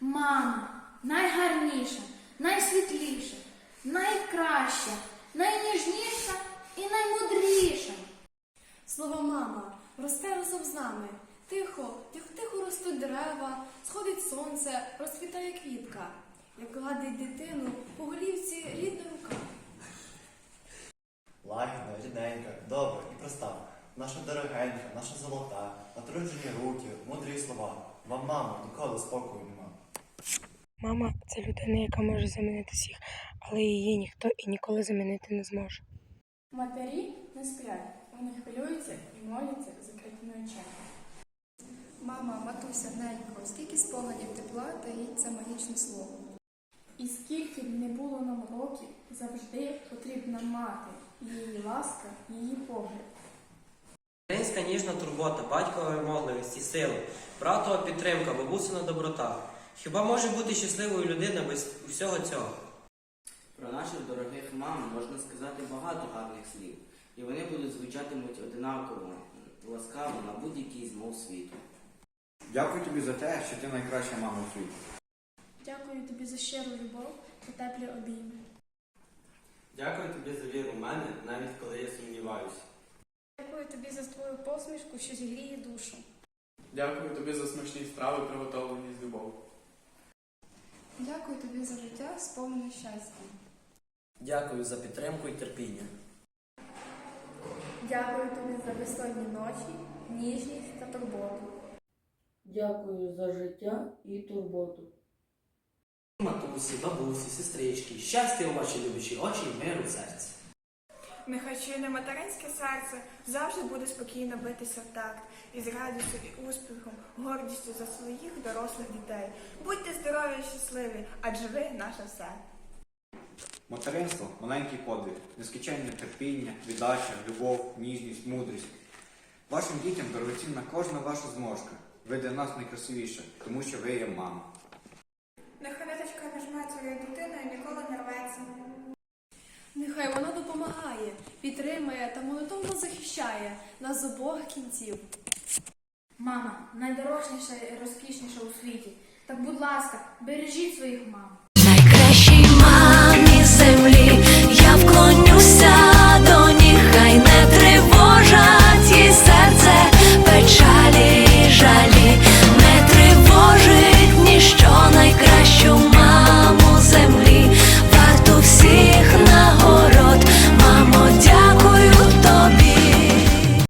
Мама найгарніша, найсвітліша, найкраща, найніжніша і наймудріша. Слово мама росте разом з нами. Тихо, тихо, тихо ростуть дерева, сходить сонце, розквітає квітка, як гладить дитину по голівці рідна рука. Лагідна, рідненька, добра і проста. Наша дорогенька, наша золота, натруджені руки, мудрі слова. Вам, мамо, ніколи спокою нема. Мама це людина, яка може замінити всіх, але її ніхто і ніколи замінити не зможе. Матері не сплять, вони хвилюються і моляться закритими очами. Мама, матуся, ненько, скільки спогадів тепла таїть це магічне слово. І скільки б не було нам років, завжди потрібна мати, її ласка, її погляд. Материнська ніжна турбота, батькова вимогливість і сила, братова підтримка, бабусина доброта. Хіба може бути щасливою людина без всього цього? Про наших дорогих мам можна сказати багато гарних слів, і вони будуть звучатимуть одинаково, ласкаво на будь-який змов світу. Дякую тобі за те, що ти найкраща мама у світі. Дякую тобі за щиру любов та теплі обійми. Дякую тобі за віру в мене, навіть коли я сумніваюся. Дякую тобі за твою посмішку, що зігріє душу. Дякую тобі за смачні страви, приготовлені з любов'ю. Дякую тобі за життя, сповнене щастя. Дякую за підтримку і терпіння. Дякую тобі за безсонні ночі, ніжність та турботу. Дякую за життя і турботу. Матусі, бабусі, сестрички, щастя у ваші любичі очі і миру в серці. Нехай чуйне материнське серце завжди буде спокійно битися в такт із радістю і успіхом, гордістю за своїх дорослих дітей. Будьте здорові і щасливі, адже ви наше все. Материнство маленький подвиг, нескінченне терпіння, віддача, любов, ніжність, мудрість. Вашим дітям дорогоцінна кожна ваша зможка. Ви для нас найкрасивіша, тому що ви є мама. Нехай ниточка між матір'ю і дитиною ніколи не рветься. Нехай вона допомагає, підтримує та захищає нас з обох кінців. Мама найдорожніша і розкішніша у світі. Так, будь ласка, бережіть своїх мам. Найкращій мамі землі я вклонюся